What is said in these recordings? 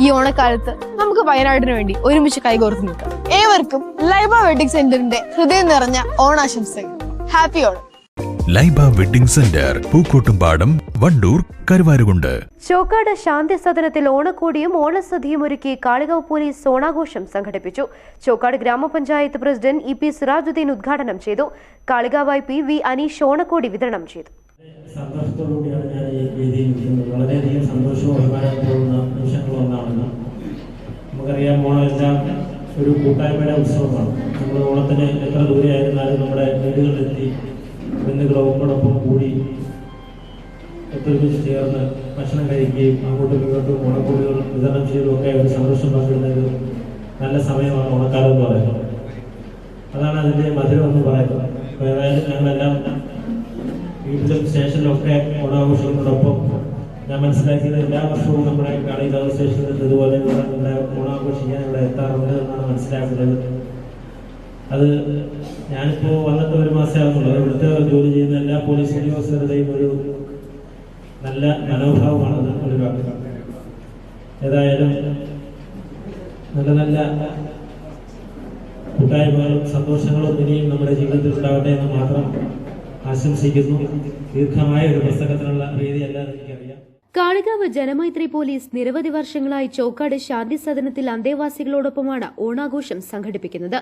ഈ ഓണക്കാലത്ത് നമുക്ക് വയനാടിന് വേണ്ടി ഒരുമിച്ച് കൈകോർത്ത് നിൽക്കാം. ഏവർക്കും ലൈബ വെഡിങ് സെന്ററിന്റെ ഹൃദയം നിറഞ്ഞ ഓണാശംസകൾ. Happy Onam. Laiba wedding centre Pookkottumpadam Vandoor Karuvarakundu. Chokkad Shanthi സദനത്തിൽ ഓണക്കോടിയും ഓണസദ്യയും ഒരുക്കി കാളികാവ് പോലീസ് ഓണാഘോഷം സംഘടിപ്പിച്ചു. ചോക്കാട് ഗ്രാമപഞ്ചായത്ത് പ്രസിഡന്റ് ഇ പി സിറാജുദ്ദീൻ ഉദ്ഘാടനം ചെയ്തു. Kalikavu I P V Aneesh ഓണക്കോടി വിതരണം ചെയ്തു. വേദിയിൽ നിൽക്കുന്നത് വളരെയധികം സന്തോഷവും അഭിമാനവും തോന്നുന്ന നിമിഷങ്ങളൊന്നാണെന്ന് നമുക്കറിയാം ഓണം ഒരു കൂട്ടായ്മയുടെ ഉത്സവമാണ്. നമ്മൾ ഓണത്തിന് എത്ര ദൂരെ ആയിരുന്നാലും നമ്മുടെ വീടുകളിലെത്തി ബന്ധുക്കളോടൊപ്പം കൂടി ഒത്തൊരുമിച്ച് ചേർന്ന് ഭക്ഷണം കഴിക്കുകയും അങ്ങോട്ടും ഇങ്ങോട്ടും ഓണക്കൂടികൾ വിതരണം ചെയ്തും ഒക്കെ ഒരു സന്തോഷം പങ്കിടുന്ന ഒരു നല്ല സമയമാണ് ഓണക്കാലം എന്ന് പറയുന്നത്. അതാണ് അതിന്റെ മധുരം എന്ന് പറയുന്നത്. ഏതായാലും ഞങ്ങളെല്ലാം വീട്ടിലും സ്റ്റേഷനിലൊക്കെ ഓണാഘോഷങ്ങളോടൊപ്പം ഞാൻ മനസ്സിലാക്കിയത് എല്ലാ വർഷവും നമ്മുടെ കാളികാവ് സ്റ്റേഷനിൽ ഇതുപോലെ ഓണാഘോഷിക്കാൻ ഇവിടെ എത്താറുണ്ട് എന്നാണ് മനസ്സിലാക്കുന്നത്. അത് ഞാനിപ്പോൾ വന്നിട്ട് ഒരു മാസമേ ആകുന്നുള്ളൂ ഇവിടുത്തെ ജോലി ചെയ്യുന്ന എല്ലാ പോലീസ് ഉദ്യോഗസ്ഥരുടെയും ഒരു നല്ല മനോഭാവമാണ് അത് ഏതായാലും നല്ല നല്ല കൂട്ടായ്മകളും സന്തോഷങ്ങളും ഇനിയും നമ്മുടെ ജീവിതത്തിൽ ഉണ്ടാവട്ടെ എന്ന് മാത്രം ആശംസിക്കുന്നു. ദീർഘമായ ഒരു പുസ്തകത്തിനുള്ള രീതി എന്ന് എനിക്കറിയാം. കാളികാവ് ജനമൈത്രി പോലീസ് നിരവധി വർഷങ്ങളായി ചോക്കാട് ശാന്തി സദനത്തിൽ അന്തേവാസികളോടൊപ്പമാണ് ഓണാഘോഷം സംഘടിപ്പിക്കുന്നത്.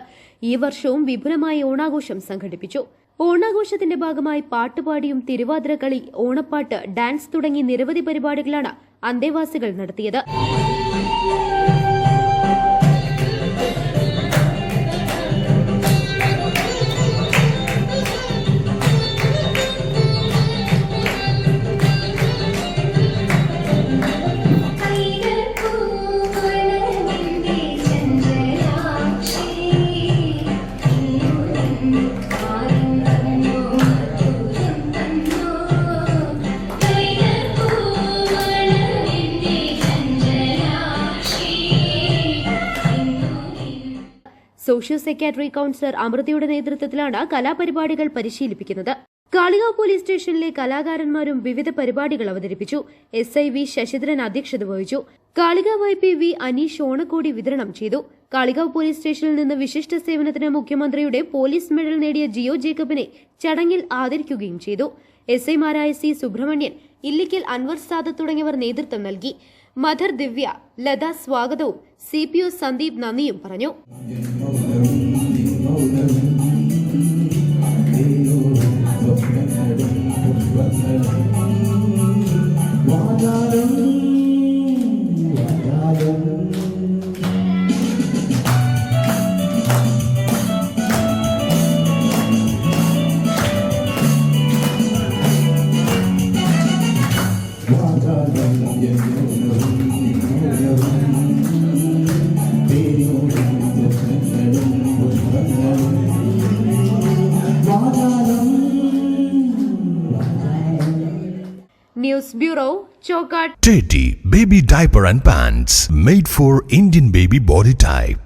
ഈ വർഷവും വിപുലമായ ഓണാഘോഷം സംഘടിപ്പിച്ചു. ഓണാഘോഷത്തിന്റെ ഭാഗമായി പാട്ടുപാടിയും തിരുവാതിരക്കളി ഓണപ്പാട്ട് ഡാൻസ് തുടങ്ങി നിരവധി പരിപാടികളാണ് അന്തേവാസികൾ നടത്തിയത്. സോഷ്യൽ സെക്രട്ടറി കൌൺസിലർ അമൃതയുടെ നേതൃത്വത്തിലാണ് കലാപരിപാടികൾ പരിശീലിപ്പിക്കുന്നത്. കാളികാവ് പോലീസ് സ്റ്റേഷനിലെ കലാകാരന്മാരും വിവിധ പരിപാടികൾ അവതരിപ്പിച്ചു. എസ് ഐ വി ശശിധരൻ അധ്യക്ഷത വഹിച്ചു. Kalikavu I P V Aneesh ഓണക്കോടി വിതരണം ചെയ്തു. കാളികാവ് പോലീസ് സ്റ്റേഷനിൽ നിന്ന് വിശിഷ്ട സേവനത്തിന് മുഖ്യമന്ത്രിയുടെ പോലീസ് മെഡൽ നേടിയ ജിയോ ജേക്കബിനെ ചടങ്ങിൽ ആദരിക്കുകയും ചെയ്തു. എസ് ഐമാരായ സി സുബ്രഹ്മണ്യൻ ഇല്ലിക്കൽ അൻവർ സാദത്ത് തുടങ്ങിയവർ നേതൃത്വം നൽകി. മധർ ദിവ്യ ലത സ്വാഗതവും സി പി ഒ സന്ദീപ് നന്ദിയും പറഞ്ഞു. I don't know. News Bureau, Chokat. Teddy Baby Diaper and Pants made for Indian baby body type.